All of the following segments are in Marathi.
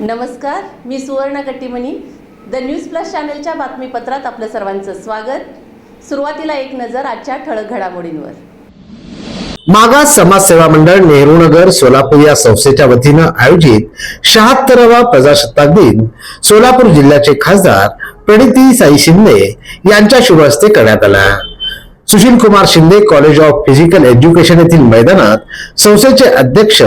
नमस्कार मी सुवर्ण कट्टीमणी द न्यूज प्लस चॅनलच्या बातमीपत्रात आपलं सर्वांचं स्वागत. सुरुवातीला एक नजर आजच्या ठळक घडामोडींवर. मागास समाज सेवा मंडळ नेहरू नगर सोलापूर या संस्थेच्या वतीनं आयोजित शहात्तरावा प्रजासत्ताक दिन सोलापूर जिल्ह्याचे खासदार प्रणिती साई शिंदे यांच्या शुभ हस्ते करण्यात आला. Sushil Kumar Shinde college of physical education येथील मैदानात संस्थेचे अध्यक्ष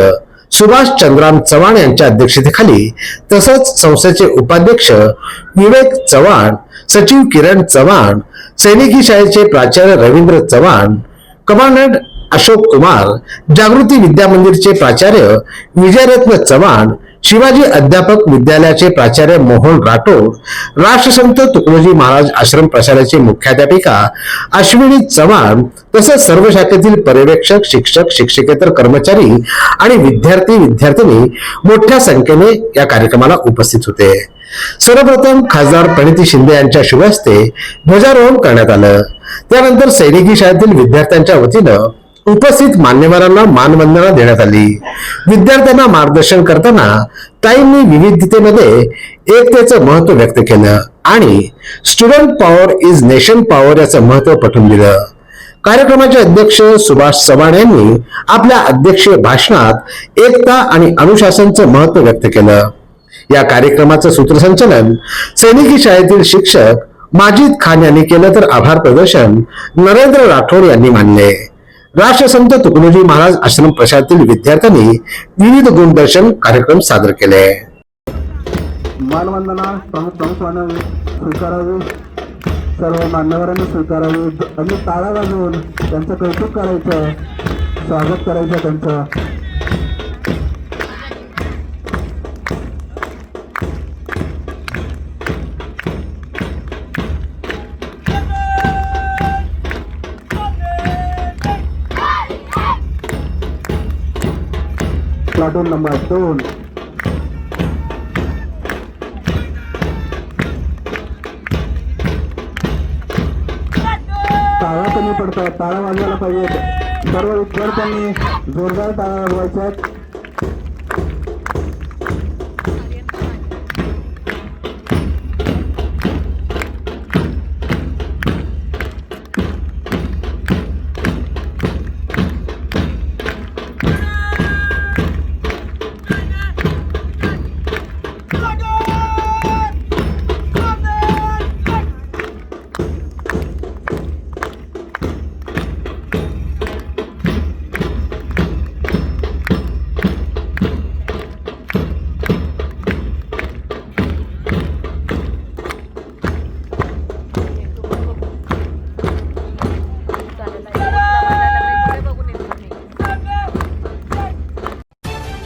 सुभाष चंद्राम चव्हाण यांच्या अध्यक्षतेखाली तसंच संस्थेचे उपाध्यक्ष विवेक चव्हाण सचिव किरण चव्हाण सैनिकी शाळेचे प्राचार्य रवींद्र चव्हाण कमांडंट अशोक कुमार जागृती विद्या मंदिरचे प्राचार्य विजयरत्न चव्हाण शिवाजी अध्यापक विद्यालयाचे प्राचार्य मोहन राठोड राष्ट्रसंत तुकडोजी महाराज आश्रम प्रशालेचे मुख्याध्यापिका अश्विनी चव्हाण तसंच सर्व शाखेतील पर्यवेक्षक शिक्षक शिक्षकेतर कर्मचारी आणि विद्यार्थी विद्यार्थिनी मोठ्या संख्येने या कार्यक्रमाला उपस्थित होते. सर्वप्रथम खासदार प्रणिती शिंदे यांच्या शुभ हस्ते ध्वजारोहण करण्यात आलं. त्यानंतर सैनिकी शाळेतील विद्यार्थ्यांच्या वतीनं उपस्थित मान्यवरांना मानवंदना देण्यात आली. विद्यार्थ्यांना मार्गदर्शन करताना ताईंनी विविधतेमध्ये एकतेचं महत्त्व व्यक्त केलं आणि student power is nation power याचं महत्त्व पटवून दिलं. कार्यक्रमाचे अध्यक्ष सुभाष चव्हाण यांनी आपल्या अध्यक्षीय भाषणात एकता आणि अनुशासनचं महत्त्व व्यक्त केलं. या कार्यक्रमाचं सूत्रसंचालन सैनिकी शाळेतील शिक्षक माजिद खान यांनी केलं तर आभार प्रदर्शन नरेंद्र राठोड यांनी मानले. राष्ट्रसंत तुकडोजी महाराज आश्रम प्रशालेतील विद्यार्थ्यांनी विविध गुणदर्शन कार्यक्रम सादर केले. मानवंदना प्रमुख मानावे स्वीकारावे सर्व मान्यवरांनी स्वीकारावे आम्ही टाळा वाजवून त्यांचं कौतुक करायचं स्वागत करायचं त्यांचं. प्लाटून नंबर दोन टाळा कमी पडतात टाळा वाजवायला पाहिजे. सर्व विद्यार्थ्यांनी जोरदार टाळा वाजवायच्या